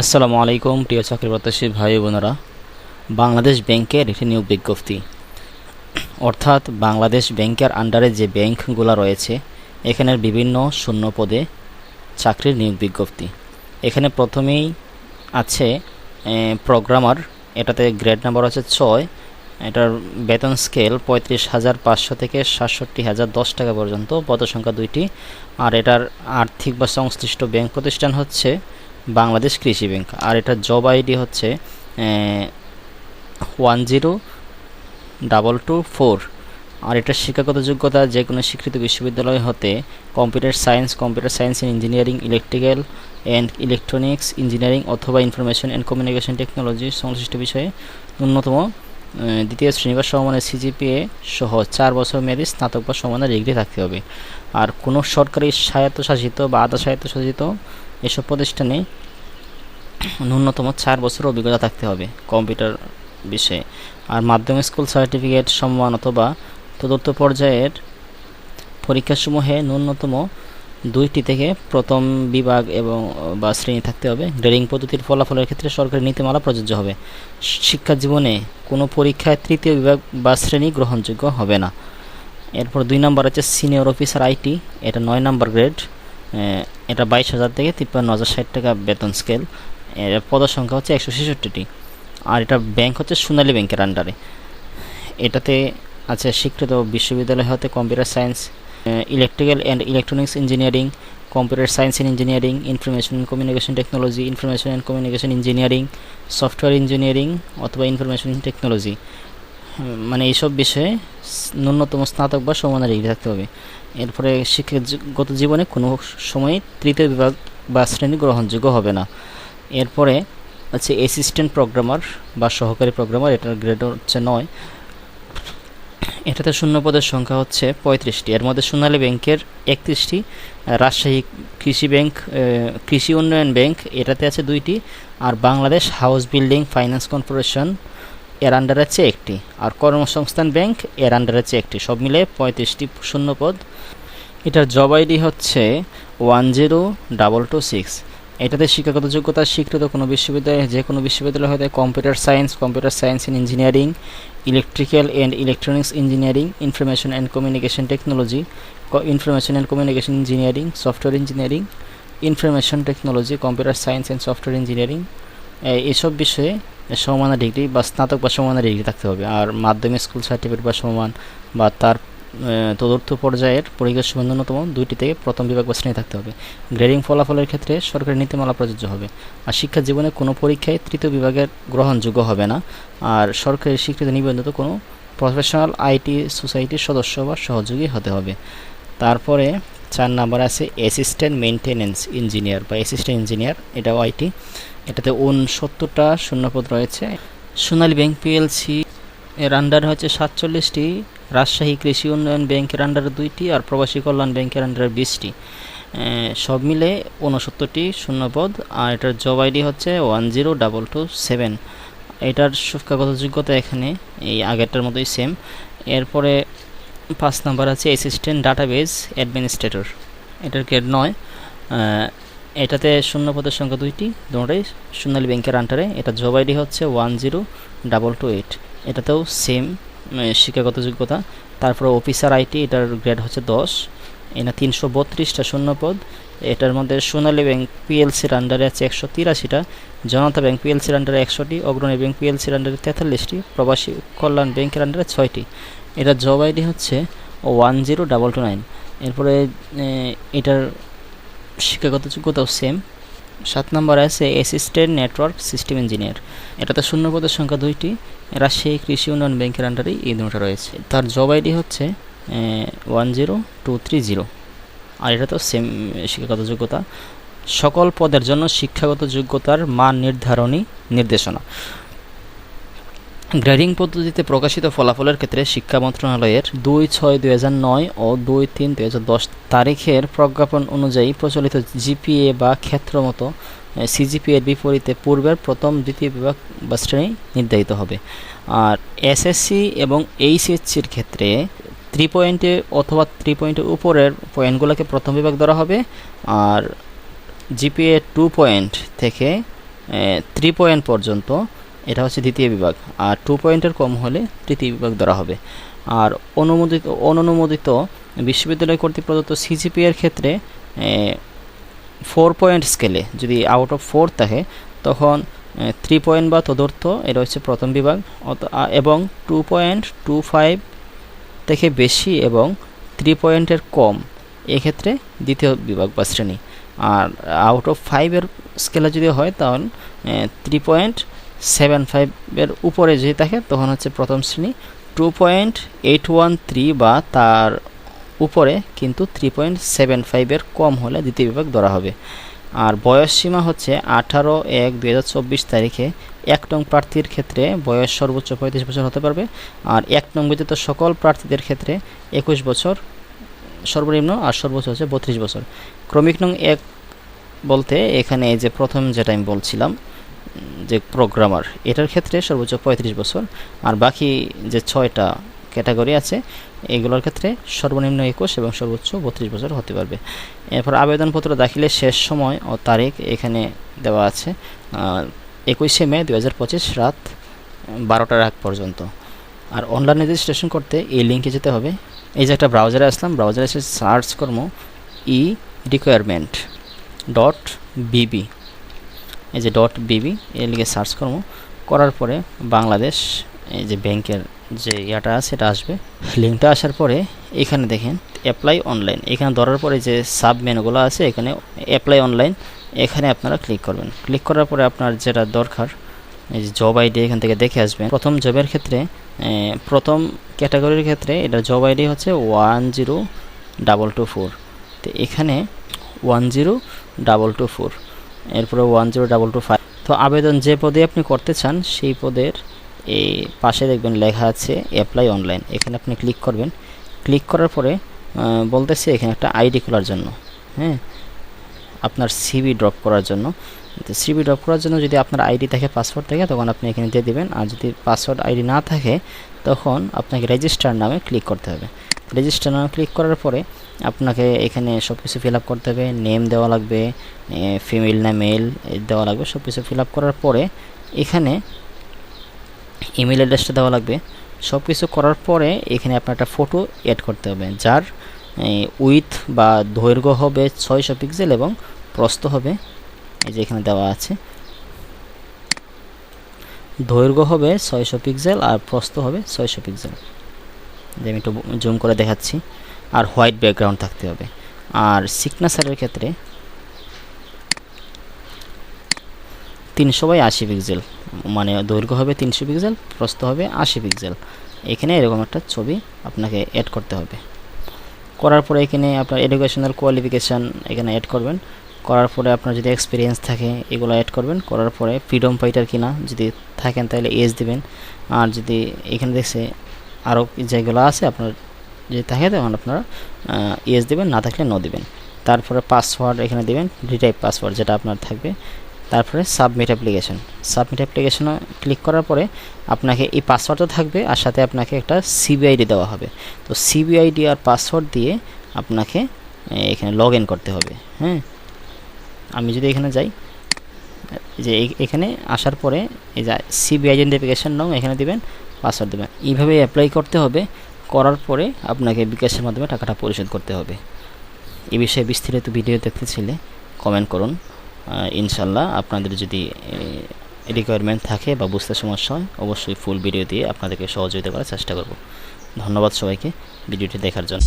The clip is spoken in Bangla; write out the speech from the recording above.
আসসালামু আলাইকুম, প্রিয় চাকরি প্রত্যাশী ভাই বোনেরা। বাংলাদেশ ব্যাংকের একটি নিয়োগ বিজ্ঞপ্তি। অর্থাৎ বাংলাদেশ ব্যাংকের আন্ডারে যে ব্যাংকগুলো রয়েছে, এখানের বিভিন্ন শূন্য পদে চাকরির নিয়োগ বিজ্ঞপ্তি। এখানে প্রথমেই আছে প্রোগ্রামার, এটাতে গ্রেড নাম্বার হচ্ছে ছয়। এটার বেতন স্কেল পঁয়ত্রিশ হাজার পাঁচশো থেকে সাতষট্টি হাজার দশ টাকা পর্যন্ত পদ সংখ্যা দুইটি। আর এটার আর্থিক বা সংশ্লিষ্ট ব্যাংক প্রতিষ্ঠান হচ্ছে বাংলাদেশ কৃষি ব্যাংক। আর এটার জব আইডি হচ্ছে one zero double two four আর এটার শিক্ষাগত যোগ্যতা যে কোনো স্বীকৃত বিশ্ববিদ্যালয় হতে computer science computer science and engineering electrical and electronics engineering অথবা ইনফরমেশন অ্যান্ড কমিউনিকেশন টেকনোলজি সংশ্লিষ্ট বিষয়ে ন্যূনতম দ্বিতীয় শ্রেণি বা সমমানের সিজিপিএ সহ চার বছর মেয়াদী স্নাতক বা সমানের ডিগ্রি থাকতে হবে। আর কোনো সরকারি স্বায়ত্তশাসিত বা আধা স্বায়ত্তশাসিত এসব প্রতিষ্ঠানে ন্যূনতম চার বছর অভিজ্ঞতা থাকতে হবে কম্পিউটার বিষয়ে। আর মাধ্যমিক স্কুল সার্টিফিকেট সম্মান অথবা চতুর্থ পর্যায়ের পরীক্ষাসমূহে ন্যূনতম দুইটি থেকে প্রথম বিভাগ এবং, বা শ্রেণি থাকতে হবে। গ্রেডিং পদ্ধতির ফলাফলের ক্ষেত্রে সরকারি নীতিমালা প্রযোজ্য হবে। শিক্ষা জীবনে কোনো পরীক্ষায় তৃতীয় বিভাগ বা শ্রেণি গ্রহণযোগ্য হবে না। এরপর দুই নম্বর আছে সিনিয়র অফিসার আইটি, এটা নয় নম্বর গ্রেড। এটা বাইশ হাজার থেকে তিপ্পান্ন হাজার ষাট টাকা বেতন স্কেল এর পদের সংখ্যা হচ্ছে একশো ছেষট্টিটি। আর এটা ব্যাংক হচ্ছে সোনালী ব্যাংকের আন্ডারে এটাতে আছে স্বীকৃত বিশ্ববিদ্যালয় হতে computer science electrical and electronics engineering computer science and engineering information communication technology information and communication engineering software engineering অথবা ইনফরমেশন টেকনোলজি মানে এইসব বিষয়ে ন্যূনতম স্নাতক বা সমানের ডিগ্রি থাকতে হবে। এরপরে শিক্ষাগত জীবনে কোনো সময় তৃতীয় বিভাগ বা শ্রেণি গ্রহণযোগ্য হবে না। এরপরে আছে অ্যাসিস্ট্যান্ট প্রোগ্রামার বা সহকারী প্রোগ্রামার এটার গ্রেড হচ্ছে নয়। এটাতে শূন্য পদের সংখ্যা হচ্ছে পঁয়ত্রিশটি। এর মধ্যে সোনালী ব্যাংকের একত্রিশটি রাজশাহী কৃষি ব্যাংক কৃষি উন্নয়ন ব্যাংক, এটাতে আছে দুইটি। আর Bangladesh house building finance corporation এর আন্ডারে আছে একটি। আর কর্মসংস্থান ব্যাংক এর আন্ডারে আছে একটি। সব মিলে পঁয়ত্রিশটি শূন্যপদ। এটার জব আইডি হচ্ছে one zero double two six এটাতে শিক্ষাগত যোগ্যতা, স্বীকৃত কোনো বিশ্ববিদ্যালয়, যে কোনো বিশ্ববিদ্যালয় হতে computer science computer science and engineering electrical and electronics engineering information and communication technology information and communication engineering software engineering information technology computer science and software engineering এইসব বিষয়ে সমানা ডিগ্রি বা স্নাতক বা সমানা ডিগ্রি থাকতে হবে। আর মাধ্যমিক স্কুল সার্টিফিকেট বা সমান বা তার চতুর্থ পর্যায়ের পরীক্ষার সময় ন্যূনতম দুইটি থেকে প্রথম বিভাগ বা শ্রেণি থাকতে হবে। গ্রেডিং ফলাফলের ক্ষেত্রে সরকারি নীতিমালা প্রযোজ্য হবে। আর শিক্ষা জীবনে কোনো পরীক্ষায় তৃতীয় বিভাগের গ্রহণযোগ্য হবে না। আর সরকারি স্বীকৃত নিবন্ধিত কোনো প্রফেশনাল আইটি সোসাইটির সদস্য বা সহযোগী হতে হবে। তারপরে চার নাম্বার আছে অ্যাসিস্ট্যান্ট মেনটেন্যান্স ইঞ্জিনিয়ার বা অ্যাসিস্ট্যান্ট ইঞ্জিনিয়ার এটাও আইটি এটাতে উনসত্তরটা শূন্যপদ রয়েছে। সোনালী ব্যাংক পিএলসি এর আন্ডারে হচ্ছে সাতচল্লিশটি, রাজশাহী কৃষি উন্নয়ন ব্যাংকের আন্ডারে দুইটি আর প্রবাসী কল্যাণ ব্যাংকের আন্ডারে বিশটি। সব মিলে উনসত্তরটি শূন্যপদ আর এটার জব আইডি হচ্ছে one zero double two seven এটার শিক্ষাগত যোগ্যতা এখানে, এই আগেরটার মতোই সেম এরপরে পাঁচ নাম্বার আছে অ্যাসিস্ট্যান্ট ডাটাবেজ অ্যাডমিনিস্ট্রেটর এটার গ্রেড নয়। এটাতে শূন্য পদের সংখ্যা দুইটি দুটোই সোনালী ব্যাংকের আন্ডারে এটা জব আইডি হচ্ছে one zero double two eight এটাতেও সেম শিক্ষাগত যোগ্যতা। তারপরে অফিসার আইটি এটার গ্রেড হচ্ছে দশ। এনা তিনশো বত্রিশটা শূন্যপদ এটার মধ্যে সোনালী ব্যাংক পিএলসির আন্ডারে আছে একশো তিরাশিটা। জনতা ব্যাংক পিএলসির আন্ডারে একশোটি, অগ্রণী ব্যাংক পিএলসির আন্ডারে তেতাল্লিশটি, প্রবাসী কল্যাণ ব্যাংকের আন্ডারে ছয়টি। এটা জব আইডি হচ্ছে one zero double two nine এরপরে এটার শিক্ষাগত যোগ্যতাও সেম সাত নম্বর আছে অ্যাসিস্ট্যান্ট নেটওয়ার্ক সিস্টেম ইঞ্জিনিয়ার এটাতে শূন্য পদের সংখ্যা দুইটি। রাজশাহী কৃষি উন্নয়ন ব্যাংকের আন্ডারেই এই দুটো রয়েছে। তার জব আইডি হচ্ছে one zero two three zero আর এটা তো সেম শিক্ষাগত যোগ্যতা সকল পদের জন্য শিক্ষাগত যোগ্যতার মান নির্ধারণী নির্দেশনা। গ্রেডিং পদ্ধতিতে প্রকাশিত ফলাফলের ক্ষেত্রে শিক্ষা মন্ত্রণালয়ের দুই ছয় দুই হাজার নয় ও দুই তিন দুই হাজার দশ তারিখের প্রজ্ঞাপন অনুযায়ী প্রচলিত জিপিএ বা ক্ষেত্রমতো সিজিপিএর বিপরীতে পূর্বের প্রথম দ্বিতীয় বিভাগ বা শ্রেণি নির্ধারিত হবে। আর এসএসসি এবং এইচএসসির ক্ষেত্রে থ্রি পয়েন্টে অথবা থ্রি পয়েন্টের উপরের পয়েন্টগুলোকে প্রথম বিভাগ ধরা হবে। আর জিপিএ টু পয়েন্ট থেকে থ্রি পয়েন্ট পর্যন্ত এটা হচ্ছে দ্বিতীয় বিভাগ। আর টু পয়েন্টের কম হলে তৃতীয় বিভাগ ধরা হবে। আর অনুমোদিত অননুমোদিত বিশ্ববিদ্যালয় কর্তৃক প্রদত্ত সিজিপি এর ক্ষেত্রে ফোর পয়েন্ট স্কেলে যদি আউট অফ ফোর থাকে, তখন থ্রি পয়েন্ট বা তদর্থ, এটা হচ্ছে প্রথম বিভাগ। এবং টু পয়েন্ট টু ফাইভ থেকে বেশি এবং থ্রি পয়েন্টের কম, এক্ষেত্রে দ্বিতীয় বিভাগ বা শ্রেণি। আর আউট অফ ফাইভের স্কেলে যদি হয় তাহলে থ্রি পয়েন্ট সেভেন ফাইভের উপরে যদি থাকে, তখন হচ্ছে প্রথম শ্রেণি। Two point eight one three বা তার উপরে কিন্তু থ্রি পয়েন্ট সেভেন ফাইভের কম হলে দ্বিতীয় বিভাগ ধরা হবে। আর বয়স সীমা হচ্ছে আঠারো এক দুই হাজার চব্বিশ তারিখে। এক নং প্রার্থীর ক্ষেত্রে বয়স সর্বোচ্চ পঁয়ত্রিশ বছর হতে পারবে। আর এক নং ব্যতীত সকল প্রার্থীদের ক্ষেত্রে একুশ বছর সর্বনিম্ন আর সর্বোচ্চ হচ্ছে বত্রিশ বছর। ক্রমিক নং এক বলতে এখানে এই যে প্রথম যেটা আমি বলছিলাম যে প্রোগ্রামার এটার ক্ষেত্রে সর্বোচ্চ পঁয়ত্রিশ বছর। আর বাকি যে ছয়টা ক্যাটাগরি আছে, এগুলোর ক্ষেত্রে সর্বনিম্ন একুশ এবং সর্বোচ্চ বত্রিশ বছর হতে পারবে। এরপর আবেদনপত্র দাখিলের শেষ সময় ও তারিখ এখানে দেওয়া আছে একুশে মে দু হাজার পঁচিশ রাত বারোটার আগ পর্যন্ত। আর অনলাইনে রেজিস্ট্রেশন করতে এই লিঙ্কে যেতে হবে। এই যে একটা ব্রাউজারে আসলাম ব্রাউজারে এসে সার্চ করব ই রিকোয়ারমেন্ট ডট বিবি এই যে ডট বিবি এর লিগে সার্চ করব। করার পরে বাংলাদেশ, এই যে ব্যাংকের যে ইয়াটা আছে, সেটা আসবে। লিঙ্কটা আসার পরে এখানে দেখেন অ্যাপ্লাই অনলাইন এখানে ধরার পরে যে সাব মেনুগুলো আছে, এখানে অ্যাপ্লাই অনলাইন এখানে আপনারা ক্লিক করবেন। ক্লিক করার পরে আপনার যেটা দরকার, এই যে জব আইডি এখান থেকে দেখে আসবেন। প্রথম জবের ক্ষেত্রে প্রথম ক্যাটাগরির ক্ষেত্রে এটা জব আইডি হচ্ছে one zero double two four তো এখানে one zero double two four এরপরে one zero double two five তো আবেদন যে পদে আপনি করতে চান, সেই পদের এই পাশে দেখবেন লেখা আছে অ্যাপ্লাই অনলাইন এখানে আপনি ক্লিক করবেন। ক্লিক করার পরে বলতেছে এখানে একটা আইডি খোলার জন্য। হ্যাঁ? আপনার সিবি ড্রপ করার জন্য। তো সিবি ড্রপ করার জন্য যদি আপনার আইডি থাকে পাসওয়ার্ড থাকে, তখন আপনি এখানে দিয়ে দেবেন। আর যদি পাসওয়ার্ড আইডি না থাকে, তখন আপনাকে রেজিস্টার নামে ক্লিক করতে হবে। রেজিস্টার নামে ক্লিক করার পরে আপনাকে এখানে সব কিছু ফিল আপ করতে হবে। নেম দেওয়া লাগবে ফিমেল না মেল দেওয়া লাগবে। সব কিছু ফিল আপ করার পরে এখানে ইমেল অ্যাড্রেসটা দেওয়া লাগবে। সব কিছু করার পরে এখানে আপনার একটা ফটো অ্যাড করতে হবে, যার উইথ বা দৈর্ঘ্য হবে ছয়শো পিক্সেল এবং প্রস্থ হবে, এই যে এখানে দেওয়া আছে। দৈর্ঘ্য হবে ছয়শো পিক্সেল আর প্রস্থ হবে ছয়শো পিক্সেল যে আমি একটু জুম করে দেখাচ্ছি। আর হোয়াইট ব্যাকগ্রাউন্ড থাকতে হবে। আর সিগনেচারের ক্ষেত্রে তিনশো বাই আশি পিক্সেল মানে দৈর্ঘ্য হবে তিনশো পিক্সেল প্রস্থ হবে আশি পিক্সেল এখানে এরকম একটা ছবি আপনাকে অ্যাড করতে হবে। করার পরে এখানে আপনার এডুকেশনাল কোয়ালিফিকেশান এখানে অ্যাড করবেন। করার পরে আপনার যদি এক্সপিরিয়েন্স থাকে, এগুলো অ্যাড করবেন। করার পরে ফ্রিডম ফাইটার কিনা যদি থাকেন তাহলে এজ দিবেন। আর যদি এখানে দেখছে আরও যেগুলো আছে, আপনার যদি থাকে তখন আপনারা ইয়েস দেবেন, না থাকলে ন দেবেন। তারপরে পাসওয়ার্ড এখানে দিবেন রিটাইপ পাসওয়ার্ড যেটা আপনার থাকবে। তারপরে সাবমিট অ্যাপ্লিকেশন সাবমিট অ্যাপ্লিকেশনে ক্লিক করার পরে আপনাকে এই পাসওয়ার্ডটা থাকবে আর সাথে আপনাকে একটা সিবিআইডি দেওয়া হবে। তো সিবিআইডি আর পাসওয়ার্ড দিয়ে আপনাকে এখানে লগ করতে হবে। হ্যাঁ? আমি যদি এখানে যাই, যে এখানে আসার পরে এই যে সিবি আইডেন্টিফিকেশন নাও এখানে দিবেন পাসওয়ার্ড দেবেন এইভাবে অ্যাপ্লাই করতে হবে। করার পরে আপনাকে বিকাশের মাধ্যমে টাকাটা পরিশোধ করতে হবে। এ বিষয়ে বিস্তারিত ভিডিও দেখতে ছিলে কমেন্ট করুন। ইনশাল্লাহ আপনাদের যদি রিকোয়ারমেন্ট থাকে বা বুঝতে সমস্যা হয়, অবশ্যই ফুল ভিডিও দিয়ে আপনাদেরকে সহযোগিতা করার চেষ্টা করব। ধন্যবাদ সবাইকে। ভিডিওটি দেখার জন্য।